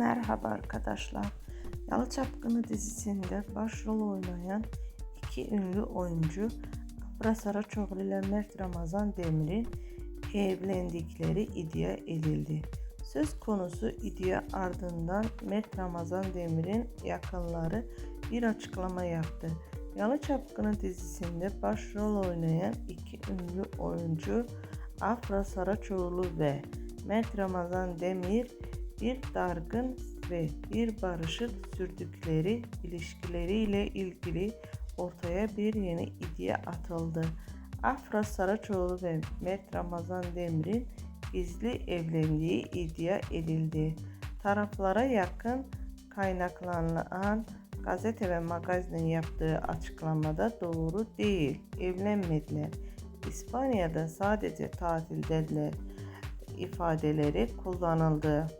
merhaba arkadaşlar. Yalı Çapkını dizisinde başrol oynayan iki ünlü oyuncu Afra Saraçoğlu ile Mert Ramazan Demir'in evlendikleri iddia edildi. Söz konusu iddia ardından Mert Ramazan Demir'in yakınları bir açıklama yaptı. Yalı Çapkını dizisinde başrol oynayan iki ünlü oyuncu Afra Saraçoğlu ve Mert Ramazan Demir bir dargın ve bir barışık sürdükleri ilişkileriyle ilgili ortaya bir yeni iddia atıldı. Afra Saraçoğlu ve Mert Ramazan Demir'in gizli evlendiği iddia edildi. Taraflara yakın kaynaklanan gazete ve magazinin yaptığı açıklamada doğru değil, evlenmediler. İspanya'da sadece tatildeler ifadeleri kullanıldı.